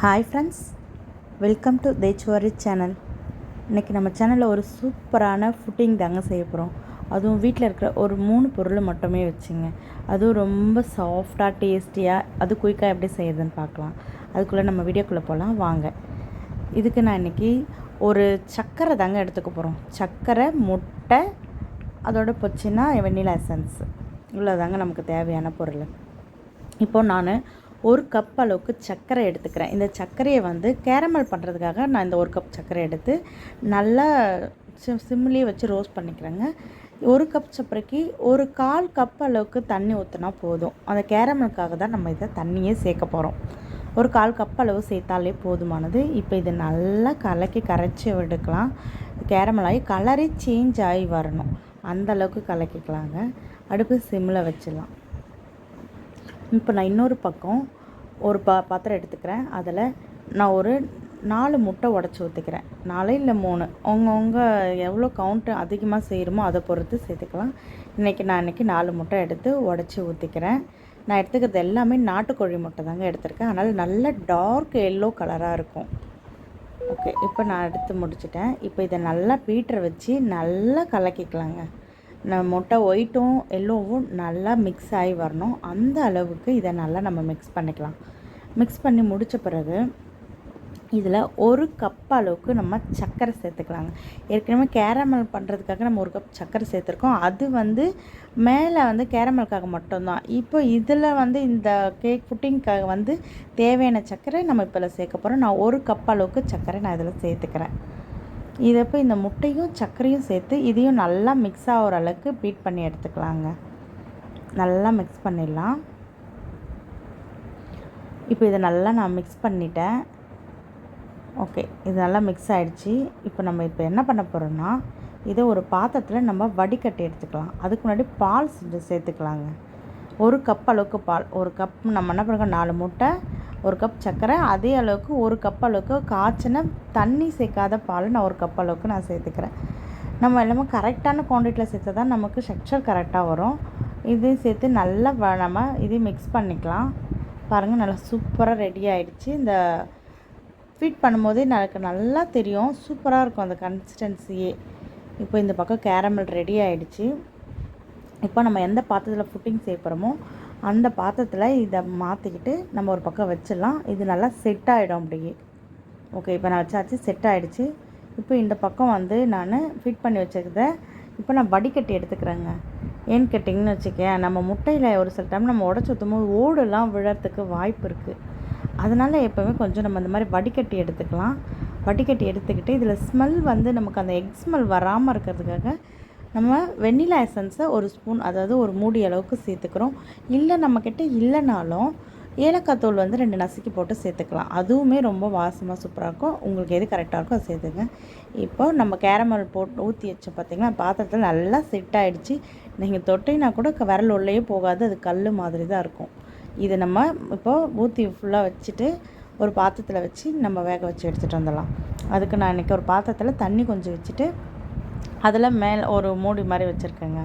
Hi friends welcome to தேச்சுவரி channel இன்றைக்கி நம்ம சேனலில் ஒரு சூப்பரான ஃபுட்டிங் தாங்க செய்ய போகிறோம் அதுவும் வீட்டில் இருக்கிற ஒரு மூணு பொருள் மட்டுமே வச்சுங்க. அதுவும் ரொம்ப சாஃப்டாக டேஸ்டியாக அது குயிக்காக எப்படி செய்யுதுன்னு பார்க்கலாம். அதுக்குள்ளே நம்ம வீடியோக்குள்ளே போகலாம் வாங்க. இதுக்கு நான் இன்றைக்கி ஒரு சர்க்கரை தாங்க எடுத்துக்க போகிறோம் சர்க்கரை முட்டை அதோட போச்சுன்னா வெண்ணிலா எசன்ஸ் இவ்வளோதாங்க நமக்கு தேவையான பொருள். இப்போது நான் ஒரு கப் அளவுக்கு சர்க்கரை எடுத்துக்கிறேன். இந்த சர்க்கரையை வந்து கேரமல் பண்ணுறதுக்காக நான் இந்த ஒரு கப் சர்க்கரை எடுத்து நல்லா சிம் சிம்லேயே வச்சு ரோஸ்ட் பண்ணிக்கிறேங்க. ஒரு கப் சர்க்கரைக்கு ஒரு கால் கப் அளவுக்கு தண்ணி ஊற்றினா போதும். அந்த கேரமலுக்காக தான் நம்ம இதை தண்ணியே சேர்க்க போகிறோம் ஒரு கால் கப் அளவு சேர்த்தாலே போதுமானது. இப்போ இதை நல்லா கலக்கி கரைச்சி எடுக்கலாம். கேரமலாகி கலரே சேஞ்ச் ஆகி வரணும். அந்த அளவுக்கு கலக்கிக்கலாங்க. அடுப்பு சிம்மில் வச்சிடலாம். இப்போ நான் இன்னொரு பக்கம் ஒரு பா பாத்திரம் எடுத்துக்கிறேன். அதில் நான் ஒரு நாலு முட்டை உடச்சி ஊற்றிக்கிறேன் நாலு இல்லை மூணு. அவங்கவுங்க எவ்வளோ கவுண்ட்டு அதிகமாக செய்கிறோமோ அதை பொறுத்து சேர்த்துக்கலாம். இன்றைக்கி நான் இன்றைக்கி நாலு முட்டை எடுத்து உடச்சி ஊற்றிக்கிறேன் நான் எடுத்துக்கிறது எல்லாமே நாட்டுக்கோழி முட்டை தாங்க எடுத்திருக்கேன். அதனால் நல்ல டார்க் எல்லோ கலராக இருக்கும். ஓகே இப்போ நான் எடுத்து முடிச்சிட்டேன். இப்போ இதை நல்லா பீட்டரை வச்சு நல்லா கலக்கிக்கலாங்க. முட்டை ஒயிட்டும் எல்லோவும் நல்லா மிக்ஸ் ஆகி வரணும். அந்த அளவுக்கு இதை நல்லா நம்ம மிக்ஸ் பண்ணிக்கலாம். மிக்ஸ் பண்ணி முடித்த பிறகு இதில் ஒரு கப் அளவுக்கு நம்ம சர்க்கரை சேர்த்துக்கலாங்க. ஏற்கனவே கேரமல் பண்ணுறதுக்காக நம்ம ஒரு கப் சர்க்கரை சேர்த்துருக்கோம். அது வந்து மேலே வந்து கேரமலுக்காக மட்டும்தான். இப்போ இதில் வந்து இந்த கேக் புட்டிங்க்காக வந்து தேவையான சர்க்கரை நம்ம இப்போ சேர்க்க போகிறோம் நான் ஒரு கப் அளவுக்கு சர்க்கரை நான் இதில் சேர்த்துக்கிறேன். இதை இந்த முட்டையும் சர்க்கரையும் சேர்த்து இதையும் நல்லா மிக்ஸ் ஆகிற அளவுக்கு பீட் பண்ணி எடுத்துக்கலாங்க. நல்லா மிக்ஸ் பண்ணிடலாம். இப்போ இதை நல்லா நான் மிக்ஸ் பண்ணிட்டேன். ஓகே இது நல்லா மிக்ஸ் ஆகிடுச்சி இப்போ நம்ம இப்போ என்ன பண்ண போகிறோம்னா இதை ஒரு பாத்திரத்தில் நம்ம வடிகட்டி எடுத்துக்கலாம். அதுக்கு முன்னாடி பால் சேர்த்துக்கலாங்க. ஒரு கப் அளவுக்கு பால் ஒரு கப் நம்ம என்ன பண்ணுறோம் நாலு முட்டை ஒரு கப் சர்க்கரை அதே அளவுக்கு ஒரு கப் அளவுக்கு காய்ச்சின தண்ணி சேர்க்காத பால் நான் ஒரு கப் அளவுக்கு நான் சேர்த்துக்கிறேன். நம்ம எல்லாமே கரெக்டான குவான்டிட்டியில் சேர்த்தா தான் நமக்கு ஸ்ட்ரக்சர் கரெக்டாக வரும். இதையும் சேர்த்து நல்லா நம்ம இதையும் மிக்ஸ் பண்ணிக்கலாம். பாருங்கள் நல்லா சூப்பராக ரெடி ஆகிடுச்சு இந்த ஃபீட் பண்ணும்போதே எனக்கு நல்லா தெரியும். சூப்பராக இருக்கும் அந்த கன்சிஸ்டன்சியே இப்போ இந்த பக்கம் கேரமல் ரெடி ஆகிடுச்சு இப்போ நம்ம எந்த பாத்திரத்தில் ஃபுட்டிங் சேர்க்குறோமோ அந்த பாத்திரத்தில் இதை மாற்றிக்கிட்டு நம்ம ஒரு பக்கம் வச்சிடலாம். இது நல்லா செட் ஆகிடும் அப்படியே. ஓகே இப்போ நான் வச்சாச்சு செட் ஆகிடுச்சு இப்போ இந்த பக்கம் வந்து நான் ஃபிட் பண்ணி வச்சுருக்கத இப்போ நான் வடிகட்டி எடுத்துக்கிறேங்க. ஏன்னு கேட்டிங்கன்னு வச்சுக்கேன் நம்ம முட்டையில் ஒரு சில டைம் நம்ம உடச்சி ஊற்றும் போது ஓடுலாம் விழறதுக்கு வாய்ப்பு இருக்குது அதனால் எப்போவுமே கொஞ்சம் நம்ம இந்த மாதிரி வடிகட்டி எடுத்துக்கலாம். வடிகட்டி எடுத்துக்கிட்டு இதில் ஸ்மெல் வந்து நமக்கு அந்த எக் ஸ்மெல் வராமல் இருக்கிறதுக்காக நம்ம வெண்ணிலா எசன்ஸை ஒரு ஸ்பூன் அதாவது ஒரு மூடி அளவுக்கு சேர்த்துக்கிறோம். இல்லை நம்மக்கிட்ட இல்லைனாலும் ஏலக்காய் தூள் வந்து ரெண்டு நசுக்கி போட்டு சேர்த்துக்கலாம். அதுவுமே ரொம்ப வாசமாக சூப்பராக இருக்கும். உங்களுக்கு எது கரெக்டாக இருக்கோ அதை சேர்த்துங்க. இப்போ நம்ம கேரமல் போட்டு ஊற்றி வச்சு பார்த்திங்கன்னா பாத்திரத்தில் நல்லா செட் ஆகிடுச்சு நீங்கள் தொட்டினா கூட விரல் உள்ளேயே போகாது. அது கல் மாதிரி தான் இருக்கும். இது நம்ம இப்போது ஊற்றி ஃபுல்லாக வச்சுட்டு ஒரு பாத்திரத்தில் வச்சு நம்ம வேக வச்சு எடுத்துகிட்டு வந்துடலாம். அதுக்கு நான் இன்றைக்கி ஒரு பாத்திரத்தில் தண்ணி கொஞ்சம் வச்சுட்டு அதில் மேலே ஒரு மூடி மாதிரி வச்சுருக்கேங்க.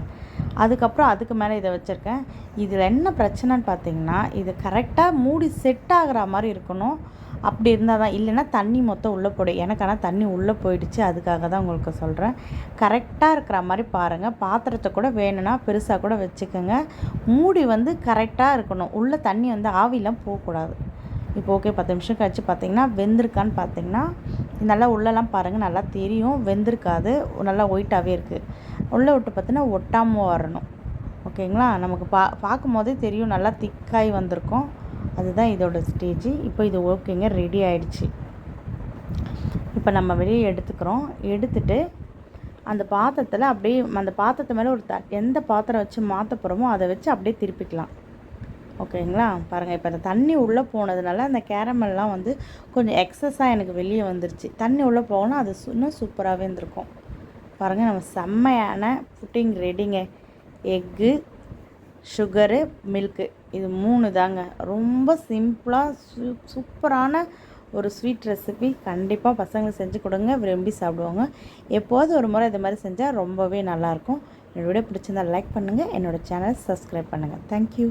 அதுக்கப்புறம் அதுக்கு மேலே இதை வச்சுருக்கேன். இதில் என்ன பிரச்சனைன்னு பார்த்தீங்கன்னா இது கரெக்டாக மூடி செட் ஆகிற மாதிரி இருக்கணும். அப்படி இருந்தால் தான் இல்லைன்னா தண்ணி மொத்தம் உள்ளே போடும் எனக்கு ஆனால் தண்ணி உள்ளே போயிடுச்சு அதுக்காக தான் உங்களுக்கு சொல்கிறேன். கரெக்டாக இருக்கிற மாதிரி பாருங்கள் பாத்திரத்தை கூட வேணும்னா பெருசாக கூட வச்சுக்கோங்க. மூடி வந்து கரெக்டாக இருக்கணும். உள்ளே தண்ணி வந்து ஆவிலாம் போகக்கூடாது. இப்போ ஓகே பத்து நிமிஷம் கழிச்சு பார்த்தீங்கன்னா வெந்திருக்கான்னு பார்த்தீங்கன்னா நல்லா உள்ளெல்லாம் பாருங்கள் நல்லா தெரியும் வெந்திருக்காது நல்லா ஒயிட்டாகவே இருக்குது உள்ளே விட்டு பார்த்தீங்கன்னா ஒட்டாமல் வரணும். ஓகேங்களா? நமக்கு பா பார்க்கும் போதே தெரியும் நல்லா திக்காகி வந்திருக்கும். அதுதான் இதோட ஸ்டேஜ் இப்போ இது ஓகேங்க ரெடி ஆயிடுச்சு. இப்போ நம்ம வெளியே எடுத்துக்கிறோம். எடுத்துட்டு அந்த பாத்திரத்தில் அப்படியே அந்த பாத்திரத்து மேலே ஒரு த எந்த பாத்திரம் வச்சு மாற்ற போகிறோமோ அதை வச்சு அப்படியே திருப்பிக்கலாம். ஓகேங்களா? பாருங்கள் இப்போ அந்த தண்ணி உள்ளே போனதுனால அந்த கேரமெல்லாம் வந்து கொஞ்சம் எக்ஸஸாக எனக்கு வெளியே வந்துருச்சு. தண்ணி உள்ளே போனால் அது இன்னும் சூப்பராகவே இருந்திருக்கும். பாருங்கள் நம்ம செம்மையான புட்டிங் ரெடிங்க. எக்கு சுகரு மில்க்கு இது மூணு தாங்க. ரொம்ப சிம்பிளாக சூ சூப்பரான ஒரு ஸ்வீட் ரெசிபி கண்டிப்பாக பசங்களுக்கு செஞ்சு கொடுங்க விரும்பி சாப்பிடுவாங்க. எப்போது ஒரு முறை இது மாதிரி செஞ்சால் ரொம்பவே நல்லாயிருக்கும் என்னோட வீடியோ பிடிச்சிருந்தால் லைக் பண்ணுங்கள் என்னோடய சேனல் சப்ஸ்கிரைப் பண்ணுங்கள் தேங்க்யூ